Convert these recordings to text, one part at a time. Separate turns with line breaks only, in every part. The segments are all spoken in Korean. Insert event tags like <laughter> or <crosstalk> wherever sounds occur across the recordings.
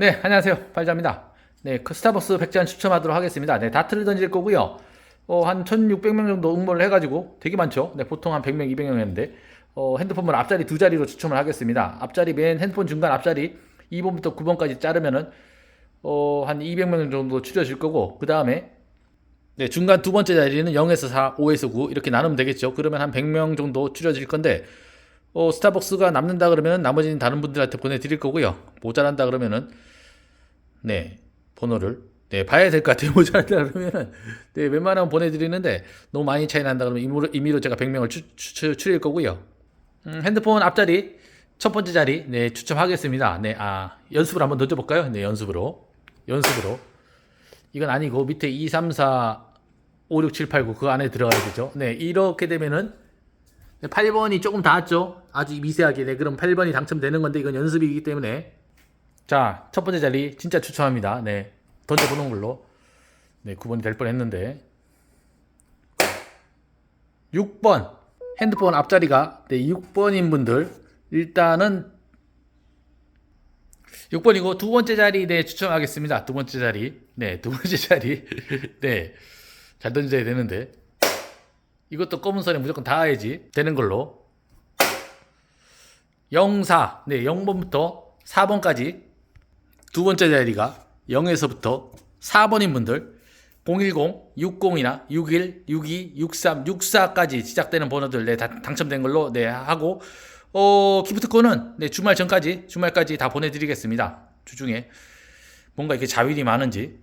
네, 안녕하세요. 팔자입니다. 네, 그 스타벅스 100잔 추첨하도록 하겠습니다. 네, 다트를 던질 거고요. 어, 한 1600명 정도 응모를 해가지고 되게 많죠. 네, 보통 한 100명, 200명 했는데, 어, 핸드폰을 앞자리 두 자리로 추첨을 하겠습니다. 앞자리 맨 핸드폰 중간 앞자리 2번부터 9번까지 자르면은, 어, 한 200명 정도 추려질 거고, 그 다음에, 네, 중간 두 번째 자리는 0에서 4, 5에서 9 이렇게 나누면 되겠죠. 그러면 한 100명 정도 추려질 건데, 어, 스타벅스가 남는다 그러면은 나머지는 다른 분들한테 보내드릴 거고요. 모자란다 그러면은 네 번호를 네 봐야 될 것 같아요. <laughs> 모자란다 그러면은 네 웬만하면 보내드리는데 너무 많이 차이 난다 그러면 임의로, 임의로 제가 100명을 추, 추, 추릴 거고요. 음, 핸드폰 앞자리 첫 번째 자리 네 추첨하겠습니다. 네 아 연습을 한번 던져볼까요? 네 연습으로 연습으로 이건 아니고 밑에 2, 3, 4, 5, 6, 7, 8, 9 그 안에 들어가야 되죠. 네 이렇게 되면은 네, 8번이 조금 닿았죠. 아주 미세하게. 네, 그럼 8번이 당첨되는 건데 이건 연습이기 때문에 자, 첫 번째 자리 진짜 추천합니다. 네. 던져보는 걸로. 네, 9번이 될 뻔 했는데 6번 핸드폰 앞자리가 네, 6번인 분들 일단은 6번이고 두 번째 자리 네 추천하겠습니다. 두 번째 자리. 네, 두 번째 자리. <laughs> 네. 잘 던져야 되는데 이것도 검은 선에 무조건 닿아야지 되는 걸로 04 네 0번부터 4번까지 두 번째 자리가 0에서부터 4번인 분들 010, 60이나 61, 62, 63, 64까지 시작되는 번호들 네, 다 당첨된 걸로 네 하고 어 기프트콘은 네 주말 전까지 주말까지 다 보내드리겠습니다 주중에 뭔가 이렇게 자율이 많은지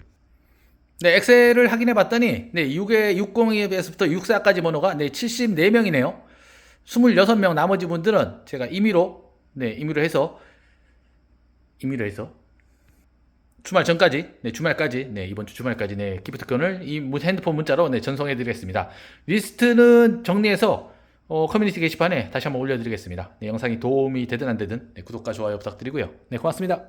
네, 엑셀을 확인해 봤더니, 네, 6에 60에 비해서부터 64까지 번호가, 네, 74명이네요. 26명 나머지 분들은 제가 임의로, 네, 임의로 해서, 임의로 해서, 주말 전까지, 네, 주말까지, 네, 이번 주 주말까지, 네, 기프트콘을 이 문- 핸드폰 문자로, 네, 전송해 드리겠습니다. 리스트는 정리해서, 어, 커뮤니티 게시판에 다시 한번 올려드리겠습니다. 네, 영상이 도움이 되든 안 되든, 네, 구독과 좋아요 부탁드리고요. 네, 고맙습니다.